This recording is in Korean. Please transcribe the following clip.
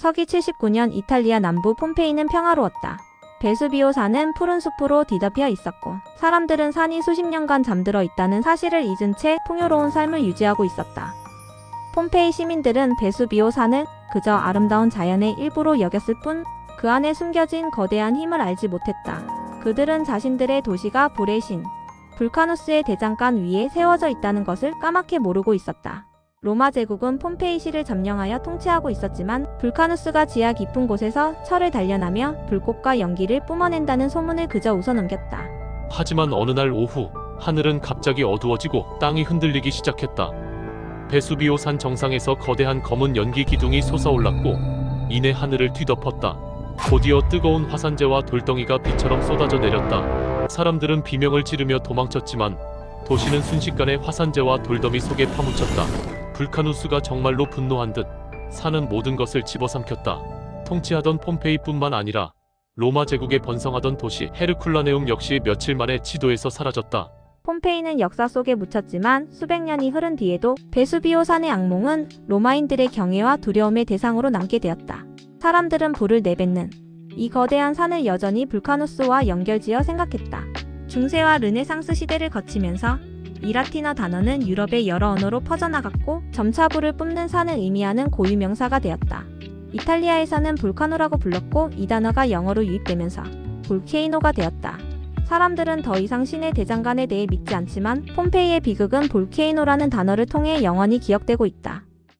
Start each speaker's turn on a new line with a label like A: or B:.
A: 서기 79년 이탈리아 남부 폼페이는 평화로웠다. 베수비오 산은 푸른 숲으로 뒤덮여 있었고 사람들은 산이 수십 년간 잠들어 있다는 사실을 잊은 채 풍요로운 삶을 유지하고 있었다. 폼페이 시민들은 베수비오 산을 그저 아름다운 자연의 일부로 여겼을 뿐 그 안에 숨겨진 거대한 힘을 알지 못했다. 그들은 자신들의 도시가 불의 신 불카누스의 대장간 위에 세워져 있다는 것을 까맣게 모르고 있었다. 로마 제국은 폼페이시를 점령하여 통치하고 있었지만 불카누스가 지하 깊은 곳에서 철을 단련하며 불꽃과 연기를 뿜어낸다는 소문을 그저 웃어넘겼다.
B: 하지만 어느 날 오후 하늘은 갑자기 어두워지고 땅이 흔들리기 시작했다. 베수비오 산 정상에서 거대한 검은 연기 기둥이 솟아올랐고 이내 하늘을 뒤덮었다. 곧이어 뜨거운 화산재와 돌덩이가 비처럼 쏟아져 내렸다. 사람들은 비명을 지르며 도망쳤지만 도시는 순식간에 화산재와 돌더미 속에 파묻혔다. 불카누스가 정말로 분노한 듯 산은 모든 것을 집어삼켰다. 통치하던 폼페이뿐만 아니라 로마 제국에 번성하던 도시 헤르쿨라네움 역시 며칠 만에 지도에서 사라졌다.
A: 폼페이는 역사 속에 묻혔지만 수백 년이 흐른 뒤에도 베수비오 산의 악몽은 로마인들의 경애와 두려움의 대상으로 남게 되었다. 사람들은 불을 내뱉는 이 거대한 산을 여전히 불카누스와 연결지어 생각했다. 중세와 르네상스 시대를 거치면서 이 라틴어 단어는 유럽의 여러 언어로 퍼져나갔고 점차 불을 뿜는 산을 의미하는 고유 명사가 되었다. 이탈리아에서는 볼카노라고 불렀고 이 단어가 영어로 유입되면서 볼케이노가 되었다. 사람들은 더 이상 신의 대장간에 대해 믿지 않지만 폼페이의 비극은 볼케이노라는 단어를 통해 영원히 기억되고 있다.